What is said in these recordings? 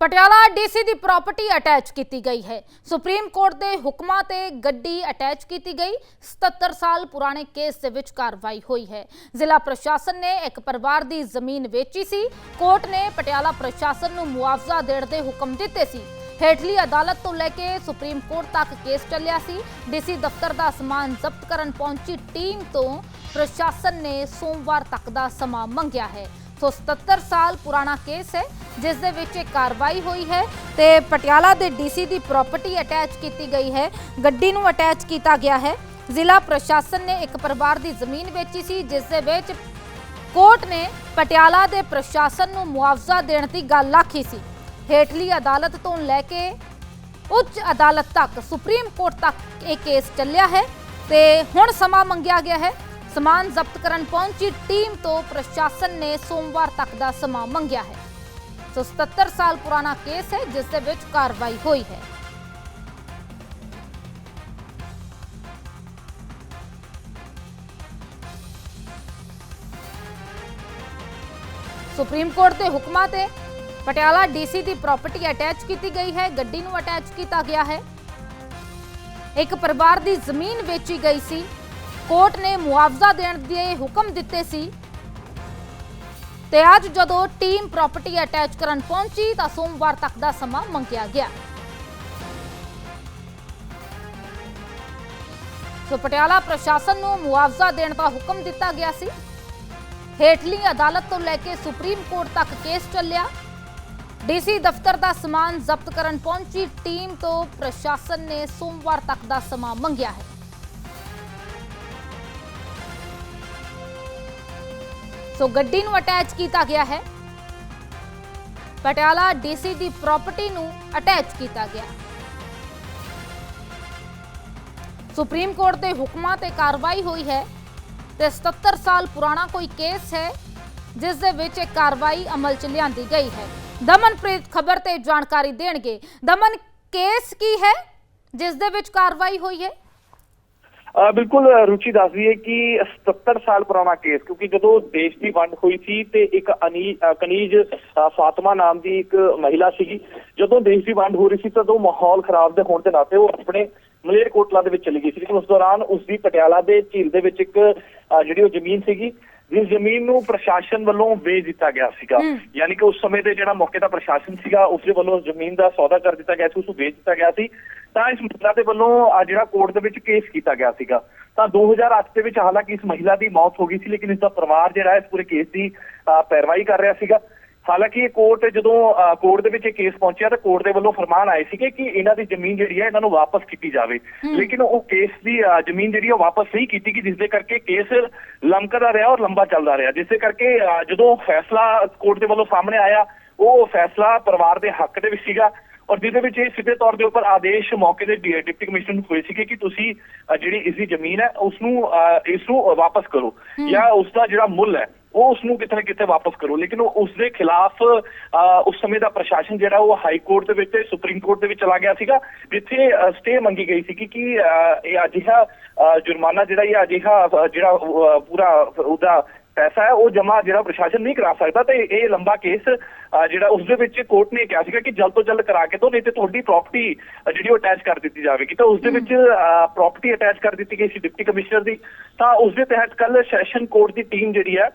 Patiala DC ਦੀ property attach ਕੀਤੀ ਗਈ ਹੈ। ਸੁਪਰੀਮ ਕੋਰਟ ਦੇ ਹੁਕਮਾਂ ਤੇ ਗੱਡੀ ਅਟੈਚ ਕੀਤੀ ਗਈ। 77 ਸਾਲ ਪੁਰਾਣੇ ਕੇਸ ਦੇ ਵਿੱਚ ਕਾਰਵਾਈ ਹੋਈ ਹੈ। ਜ਼ਿਲ੍ਹਾ ਪ੍ਰਸ਼ਾਸਨ ਨੇ ਇੱਕ ਪਰਿਵਾਰ ਦੀ ਜ਼ਮੀਨ ਵੇਚੀ ਸੀ। ਕੋਰਟ ਨੇ ਪਟਿਆਲਾ ਪ੍ਰਸ਼ਾਸਨ ਨੂੰ ਮੁਆਵਜ਼ਾ ਦੇਣ ਦੇ ਹੁਕਮ ਦਿੱਤੇ ਸੀ। ਹੇਠਲੀ ਅਦਾਲਤ ਤੋਂ ਲੈ ਕੇ ਸੁਪਰੀਮ ਕੋਰਟ ਤੱਕ ਕੇਸ ਚੱਲਿਆ ਸੀ। ਡੀਸੀ ਦਫ਼ਤਰ ਦਾ ਸਮਾਨ ਜ਼ਬਤ ਕਰਨ ਪਹੁੰਚੀ ਟੀਮ ਤੋਂ ਪ੍ਰਸ਼ਾਸਨ ਨੇ ਸੋਮਵਾਰ ਤੱਕ ਦਾ ਸਮਾਂ ਮੰਗਿਆ ਹੈ। ਸੋ 77 ਸਾਲ ਪੁਰਾਣਾ ਕੇਸ ਹੈ, ਜਿਸ ਦੇ ਵਿੱਚ ਇਹ ਕਾਰਵਾਈ ਹੋਈ ਹੈ ਤੇ ਪਟਿਆਲਾ ਦੇ ਡੀਸੀ ਦੀ ਪ੍ਰਾਪਰਟੀ ਅਟੈਚ ਕੀਤੀ ਗਈ ਹੈ, ਗੱਡੀ ਨੂੰ ਅਟੈਚ ਕੀਤਾ ਗਿਆ ਹੈ। ਜ਼ਿਲ੍ਹਾ ਪ੍ਰਸ਼ਾਸਨ ਨੇ ਇੱਕ ਪਰਿਵਾਰ ਦੀ ਜ਼ਮੀਨ ਵੇਚੀ ਸੀ, ਜਿਸ ਦੇ ਵਿੱਚ ਕੋਰਟ ਨੇ ਪਟਿਆਲਾ ਦੇ ਪ੍ਰਸ਼ਾਸਨ ਨੂੰ ਮੁਆਵਜ਼ਾ ਦੇਣ ਦੀ ਗੱਲ ਆਖੀ ਸੀ। ਹੇਠਲੀ ਅਦਾਲਤ ਤੋਂ ਲੈ ਕੇ ਉੱਚ ਅਦਾਲਤ ਤੱਕ, ਸੁਪਰੀਮ ਕੋਰਟ ਤੱਕ ਇਹ ਕੇਸ ਚੱਲਿਆ ਹੈ ਤੇ ਹੁਣ ਸਮਾਂ ਮੰਗਿਆ ਗਿਆ ਹੈ। ਸਮਾਨ ਜ਼ਬਤ ਕਰਨ ਪਹੁੰਚੀ ਟੀਮ ਤੋਂ ਪ੍ਰਸ਼ਾਸਨ ਨੇ ਸੋਮਵਾਰ ਤੱਕ ਦਾ ਸਮਾਂ ਮੰਗਿਆ ਹੈ। ਸੋ 77 ਸਾਲ ਪੁਰਾਣਾ ਕੇਸ ਹੈ, ਜਿਸ ਦੇ ਵਿੱਚ ਕਾਰਵਾਈ ਹੋਈ ਹੈ। ਸੁਪਰੀਮ ਕੋਰਟ ਦੇ ਹੁਕਮਾਂ ਤੇ ਪਟਿਆਲਾ ਡੀਸੀ ਦੀ ਪ੍ਰਾਪਰਟੀ ਅਟੈਚ ਕੀਤੀ ਗਈ ਹੈ, ਗੱਡੀ ਨੂੰ ਅਟੈਚ ਕੀਤਾ ਗਿਆ ਹੈ। ਇੱਕ ਪਰਿਵਾਰ ਦੀ ਜ਼ਮੀਨ ਵੇਚੀ ਗਈ ਸੀ। ਕੋਰਟ ਨੇ ਮੁਆਵਜ਼ਾ ਦੇਣ ਦੇ ਹੁਕਮ ਦਿੱਤੇ ਸੀ। ਤੇ ਅੱਜ ਜਦੋਂ ਟੀਮ ਪ੍ਰਾਪਰਟੀ ਅਟੈਚ ਕਰਨ ਪਹੁੰਚੀ ਤਾਂ ਸੋਮਵਾਰ ਤੱਕ ਦਾ ਸਮਾਂ ਮੰਗਿਆ ਗਿਆ। ਸੋ ਪਟਿਆਲਾ ਪ੍ਰਸ਼ਾਸਨ ਨੂੰ ਮੁਆਵਜ਼ਾ ਦੇਣ ਦਾ ਹੁਕਮ ਦਿੱਤਾ ਗਿਆ ਸੀ। ਹੇਠਲੀ ਅਦਾਲਤ ਤੋਂ ਲੈ ਕੇ ਸੁਪਰੀਮ ਕੋਰਟ ਤੱਕ ਕੇਸ ਚੱਲਿਆ। ਡੀਸੀ ਦਫ਼ਤਰ ਦਾ ਸਮਾਨ ਜ਼ਬਤ ਕਰਨ ਪਹੁੰਚੀ ਟੀਮ ਤੋਂ ਪ੍ਰਸ਼ਾਸਨ ਨੇ ਸੋਮਵਾਰ ਤੱਕ ਦਾ ਸਮਾਂ ਮੰਗਿਆ ਹੈ। ਸੋ ਗੱਡੀ ਨੂੰ ਅਟੈਚ ਕੀਤਾ ਗਿਆ ਹੈ। ਪਟਿਆਲਾ ਡੀਸੀ ਦੀ ਪ੍ਰਾਪਰਟੀ ਨੂੰ ਅਟੈਚ ਕੀਤਾ ਗਿਆ। ਸੁਪਰੀਮ ਕੋਰਟ ਦੇ ਹੁਕਮਾਂ ਤੇ ਕਾਰਵਾਈ ਹੋਈ ਹੈ ਤੇ 77 ਸਾਲ ਪੁਰਾਣਾ ਕੋਈ ਕੇਸ ਹੈ, ਜਿਸ ਦੇ ਵਿੱਚ ਇਹ ਕਾਰਵਾਈ ਅਮਲ ਚ ਲਿਆਂਦੀ ਗਈ ਹੈ। ਦਮਨਪ੍ਰੀਤ ਖਬਰ ਤੇ ਜਾਣਕਾਰੀ ਦੇਣਗੇ। ਦਮਨ, ਕੇਸ ਕੀ ਹੈ, ਜਿਸ ਦੇ ਵਿੱਚ ਕਾਰਵਾਈ ਹੋਈ ਹੈ? ਬਿਲਕੁਲ ਰੁਚੀ ਦੱਸਦੀ ਹੈ ਕਿ 77 ਸਾਲ ਪੁਰਾਣਾ ਕੇਸ ਕਿਉਂਕਿ ਜਦੋਂ ਦੇਸ਼ ਦੀ ਵੰਡ ਹੋਈ ਸੀ ਤੇ ਇੱਕ ਅਨੀ ਕਨੀਜ ਅ, ਫਾਤਮਾ ਨਾਮ ਦੀ ਇੱਕ ਮਹਿਲਾ ਸੀਗੀ ਜਦੋਂ ਦੇਸ਼ ਦੀ ਵੰਡ ਹੋ ਰਹੀ ਸੀ ਤਦੋਂ ਮਾਹੌਲ ਖਰਾਬ ਦੇ ਹੋਣ ਦੇ ਨਾਤੇ ਉਹ ਆਪਣੇ ਮਲੇਰਕੋਟਲਾ ਦੇ ਵਿੱਚ ਚਲੀ ਗਈ ਸੀ ਲੇਕਿਨ ਉਸ ਦੌਰਾਨ ਉਸ ਦੀ ਪਟਿਆਲਾ ਦੇ ਝੀਲ ਦੇ ਵਿੱਚ ਇੱਕ ਜਿਹੜੀ ਉਹ ਜ਼ਮੀਨ ਸੀਗੀ ਜਿਸ ਜ਼ਮੀਨ ਨੂੰ ਪ੍ਰਸ਼ਾਸਨ ਵੱਲੋਂ ਵੇਚ ਦਿੱਤਾ ਗਿਆ ਸੀਗਾ। ਯਾਨੀ ਕਿ ਉਸ ਸਮੇਂ ਦੇ ਜਿਹੜਾ ਮੌਕੇ ਦਾ ਪ੍ਰਸ਼ਾਸਨ ਸੀਗਾ ਉਸ ਦੇ ਵੱਲੋਂ ਜ਼ਮੀਨ ਦਾ ਸੌਦਾ ਕਰ ਦਿੱਤਾ ਗਿਆ ਸੀ ਉਸ ਨੂੰ ਵੇਚ ਦਿੱਤਾ ਗਿਆ ਸੀ। ਤਾਂ ਇਸ ਮਹਿਲਾ ਦੇ ਵੱਲੋਂ ਜਿਹੜਾ ਕੋਰਟ ਦੇ ਵਿੱਚ ਕੇਸ ਕੀਤਾ ਗਿਆ ਸੀਗਾ। ਤਾਂ 2008 ਦੇ ਵਿੱਚ ਹਾਲਾਂਕਿ ਇਸ ਮਹਿਲਾ ਦੀ ਮੌਤ ਹੋ ਗਈ ਸੀ ਲੇਕਿਨ ਇਸ ਦਾ ਪਰਿਵਾਰ ਜਿਹੜਾ ਇਸ ਪੂਰੇ ਕੇਸ ਦੀ ਪੈਰਵਾਈ ਕਰ ਰਿਹਾ ਸੀਗਾ। ਹਾਲਾਂਕਿ ਇਹ ਕੋਰਟ ਜਦੋਂ ਕੋਰਟ ਦੇ ਵਿੱਚ ਇਹ ਕੇਸ ਪਹੁੰਚਿਆ ਤਾਂ ਕੋਰਟ ਦੇ ਵੱਲੋਂ ਫਰਮਾਨ ਆਏ ਸੀਗੇ ਕਿ ਇਹਨਾਂ ਦੀ ਜ਼ਮੀਨ ਜਿਹੜੀ ਹੈ ਇਹਨਾਂ ਨੂੰ ਵਾਪਸ ਕੀਤੀ ਜਾਵੇ। ਲੇਕਿਨ ਉਹ ਕੇਸ ਦੀ ਜ਼ਮੀਨ ਜਿਹੜੀ ਉਹ ਵਾਪਸ ਨਹੀਂ ਕੀਤੀ ਗਈ ਜਿਸ ਦੇ ਕਰਕੇ ਕੇਸ ਲੰਕਦਾ ਰਿਹਾ ਔਰ ਲੰਬਾ ਚੱਲਦਾ ਰਿਹਾ। ਜਿਸ ਦੇ ਕਰਕੇ ਜਦੋਂ ਫੈਸਲਾ ਕੋਰਟ ਦੇ ਵੱਲੋਂ ਸਾਹਮਣੇ ਆਇਆ ਉਹ ਫੈਸਲਾ ਪਰਿਵਾਰ ਦੇ ਹੱਕ ਦੇ ਵਿੱਚ ਸੀਗਾ ਔਰ ਜਿਹਦੇ ਵਿੱਚ ਇਹ ਸਿੱਧੇ ਤੌਰ ਦੇ ਉੱਪਰ ਆਦੇਸ਼ ਮੌਕੇ ਦੇ ਡਿਪਟੀ ਕਮਿਸ਼ਨਰ ਨੂੰ ਹੋਏ ਸੀਗੇ ਕਿ ਤੁਸੀਂ ਜਿਹੜੀ ਇਸ ਦੀ ਜ਼ਮੀਨ ਹੈ ਉਸ ਨੂੰ ਇਸ ਨੂੰ ਵਾਪਸ ਕਰੋ ਜਾਂ ਉਸ ਦਾ ਜਿਹੜਾ ਮੁੱਲ ਹੈ ਉਹ ਉਸ ਨੂੰ ਕਿਤੇ ਨਾ ਕਿਤੇ ਵਾਪਸ ਕਰੋ। ਲੇਕਿਨ ਉਹ ਉਸ ਦੇ ਖਿਲਾਫ ਉਸ ਸਮੇਂ ਦਾ ਪ੍ਰਸ਼ਾਸਨ ਜਿਹੜਾ ਉਹ ਹਾਈ ਕੋਰਟ ਦੇ ਵਿੱਚ ਸੁਪਰੀਮ ਕੋਰਟ ਦੇ ਵਿੱਚ ਚਲਾ ਗਿਆ ਸੀਗਾ ਜਿੱਥੇ ਸਟੇ ਮੰਗੀ ਗਈ ਸੀ ਕਿ ਅਹ, ਇਹ ਅਜਿਹਾ ਜੁਰਮਾਨਾ ਜਿਹੜਾ ਇਹ ਅਜਿਹਾ ਜਿਹੜਾ ਪੂਰਾ ਉਹਦਾ ਪੈਸਾ ਹੈ ਉਹ ਜਮਾ ਜਿਹੜਾ ਪ੍ਰਸ਼ਾਸਨ ਨਹੀਂ ਕਰਾ ਸਕਦਾ। ਤੇ ਇਹ ਲੰਬਾ ਕੇਸ ਜਿਹੜਾ ਉਸ ਦੇ ਵਿੱਚ ਕੋਰਟ ਨੇ ਕਿਹਾ ਸੀਗਾ ਕਿ ਜਲਦ ਤੋਂ ਜਲਦ ਕਰਾ ਕੇ ਦੋ ਨਹੀਂ ਤੇ ਤੁਹਾਡੀ ਪ੍ਰਾਪਰਟੀ ਜਿਹੜੀ ਉਹ ਅਟੈਚ ਕਰ ਦਿੱਤੀ ਜਾਵੇਗੀ। ਤਾਂ ਉਸ ਦੇ ਵਿੱਚ ਪ੍ਰਾਪਰਟੀ ਅਟੈਚ ਕਰ ਦਿੱਤੀ ਗਈ ਸੀ ਡਿਪਟੀ ਕਮਿਸ਼ਨਰ ਦੀ। ਤਾਂ ਉਸ ਦੇ ਤਹਿਤ ਕੱਲ ਸੈਸ਼ਨ ਕੋਰਟ ਦੀ ਟੀਮ ਜਿਹੜੀ ਹੈ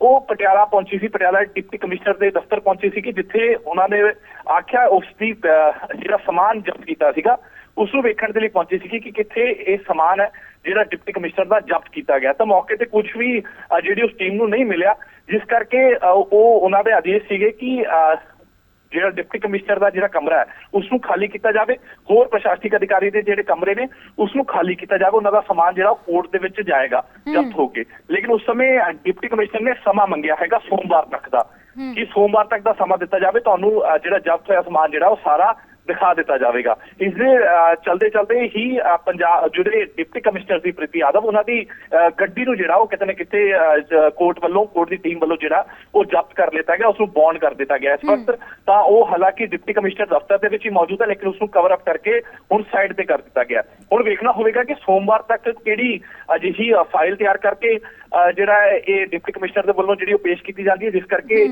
ਉਹ ਪਟਿਆਲਾ ਪਹੁੰਚੀ ਸੀ ਪਟਿਆਲਾ ਡਿਪਟੀ ਕਮਿਸ਼ਨਰ ਦੇ ਦਫ਼ਤਰ ਪਹੁੰਚੀ ਸੀ ਕਿ ਜਿੱਥੇ ਉਹਨਾਂ ਨੇ ਆਖਿਆ ਉਸ ਦੀ ਅਹ, ਜਿਹੜਾ ਸਮਾਨ ਜ਼ਬਤ ਕੀਤਾ ਸੀਗਾ ਉਸ ਨੂੰ ਵੇਖਣ ਦੇ ਲਈ ਪਹੁੰਚੀ ਸੀ ਕਿ ਕਿੱਥੇ ਇਹ ਸਮਾਨ ਹੈ ਜਿਹੜਾ ਡਿਪਟੀ ਕਮਿਸ਼ਨਰ ਦਾ ਜ਼ਬਤ ਕੀਤਾ ਗਿਆ। ਤਾਂ ਮੌਕੇ ਤੇ ਕੁਝ ਵੀ ਜਿਹੜੀ ਉਸ ਟੀਮ ਨੂੰ ਨਹੀਂ ਮਿਲਿਆ ਜਿਸ ਕਰਕੇ ਉਹ ਉਹਨਾਂ ਦੇ ਆਦੇਸ਼ ਸੀਗੇ ਕਿ ਅਹ, ਜਿਹੜਾ ਡਿਪਟੀ ਕਮਿਸ਼ਨਰ ਦਾ ਜਿਹੜਾ ਕਮਰਾ ਹੈ ਉਸ ਨੂੰ ਖਾਲੀ ਕੀਤਾ ਜਾਵੇ। ਹੋਰ ਪ੍ਰਸ਼ਾਸਨਿਕ ਅਧਿਕਾਰੀ ਦੇ ਜਿਹੜੇ ਕਮਰੇ ਨੇ ਉਸ ਨੂੰ ਖਾਲੀ ਕੀਤਾ ਜਾਵੇ। ਉਹਨਾਂ ਦਾ ਸਮਾਨ ਜਿਹੜਾ ਕੋਰਟ ਦੇ ਵਿੱਚ ਜਾਏਗਾ ਜ਼ਬਤ ਹੋ ਕੇ। ਲੇਕਿਨ ਉਸ ਸਮੇਂ ਡਿਪਟੀ ਕਮਿਸ਼ਨਰ ਨੇ ਸਮਾਂ ਮੰਗਿਆ ਹੈਗਾ ਸੋਮਵਾਰ ਤੱਕ ਦਾ। ਕਿ ਸੋਮਵਾਰ ਤੱਕ ਦਾ ਸਮਾਂ ਦਿੱਤਾ ਜਾਵੇ। ਤੁਹਾਨੂੰ ਜਿਹੜਾ ਜ਼ਬਤ ਹੋਇਆ ਸਮਾਨ ਜਿਹੜਾ ਉਹ ਸਾਰਾ ਦਿਖਾ ਦਿੱਤਾ ਜਾਵੇਗਾ। ਇਸ ਦੇ ਚਲਦੇ ਚਲਦੇ ਹੀ ਪੰਜਾਬ ਜਿਹੜੇ ਡਿਪਟੀ ਕਮਿਸ਼ਨਰ ਸੀ ਪ੍ਰੀਤੀ ਯਾਦਵ ਉਹਨਾਂ ਦੀ ਗੱਡੀ ਨੂੰ ਜਿਹੜਾ ਉਹ ਕਿਤੇ ਨਾ ਕਿਤੇ ਕੋਰਟ ਵੱਲੋਂ ਕੋਰਟ ਦੀ ਟੀਮ ਵੱਲੋਂ ਜਿਹੜਾ ਉਹ ਜ਼ਬਤ ਕਰ ਲਿੱਤਾ ਗਿਆ ਉਸ ਨੂੰ ਬੌਂਡ ਕਰ ਦਿੱਤਾ ਗਿਆ। ਇਸ ਵਕਤ ਤਾਂ ਉਹ ਹਾਲਾਂਕਿ ਡਿਪਟੀ ਕਮਿਸ਼ਨਰ ਦਫ਼ਤਰ ਦੇ ਵਿੱਚ ਹੀ ਮੌਜੂਦ ਹੈ ਲੇਕਿਨ ਉਸ ਨੂੰ ਕਵਰ ਅਪ ਕਰਕੇ ਹੁਣ ਸਾਈਡ ਤੇ ਕਰ ਦਿੱਤਾ ਗਿਆ। ਹੁਣ ਵੇਖਣਾ ਹੋਵੇਗਾ ਕਿ ਸੋਮਵਾਰ ਤੱਕ ਕਿਹੜੀ ਅਜਿਹੀ ਫਾਈਲ ਤਿਆਰ ਕਰਕੇ ਜਿਹੜਾ ਇਹ ਡਿਪਟੀ ਕਮਿਸ਼ਨਰ ਦੇ ਵੱਲੋਂ ਜਿਹੜੀ ਉਹ ਪੇਸ਼ ਕੀਤੀ ਜਾਂਦੀ ਹੈ ਜਿਸ ਕਰਕੇ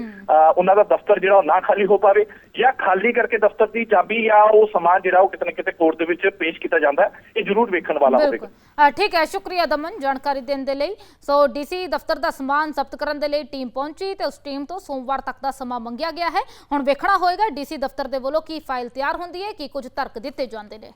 ਉਹਨਾਂ ਦਾ ਦਫ਼ਤਰ ਜਿਹੜਾ ਉਹ ਨਾ ਖਾਲੀ ਹੋ ਪਾਵੇ ਜਾਂ ਖਾਲੀ ਕਰਕੇ ਦਫ਼ਤਰ ਦੀ ਚਾਬੀ ਜਾਂ ਉਹ ਸਮਾਨ ਜਿਹੜਾ ਉਹ ਕਿਤੇ ਨਾ ਕਿਤੇ ਕੋਰਟ ਦੇ ਵਿੱਚ ਪੇਸ਼ ਕੀਤਾ ਜਾਂਦਾ ਇਹ ਜ਼ਰੂਰ ਵੇਖਣ ਵਾਲਾ ਹੋਵੇਗਾ। ਠੀਕ ਹੈ ਸ਼ੁਕਰੀਆ ਦਮਨ ਜਾਣਕਾਰੀ ਦੇਣ ਦੇ ਲਈ। ਸੋ ਡੀਸੀ ਦਫ਼ਤਰ ਦਾ ਸਮਾਨ ਜ਼ਬਤ ਕਰਨ ਦੇ ਲਈ ਟੀਮ ਪਹੁੰਚੀ ਤੇ ਉਸ ਟੀਮ ਤੋਂ ਸੋਮਵਾਰ ਤੱਕ ਦਾ ਸਮਾਂ ਮੰਗਿਆ ਗਿਆ ਹੈ। ਹੁਣ ਵੇਖਣਾ ਹੋਏਗਾ ਡੀਸੀ ਦਫ਼ਤਰ ਦੇ ਵੱਲੋਂ ਕੀ ਫਾਈਲ ਤਿਆਰ ਹੁੰਦੀ ਹੈ ਕੀ ਕੁਝ ਤਰਕ ਦਿੱਤੇ ਜਾਂਦੇ ਨੇ।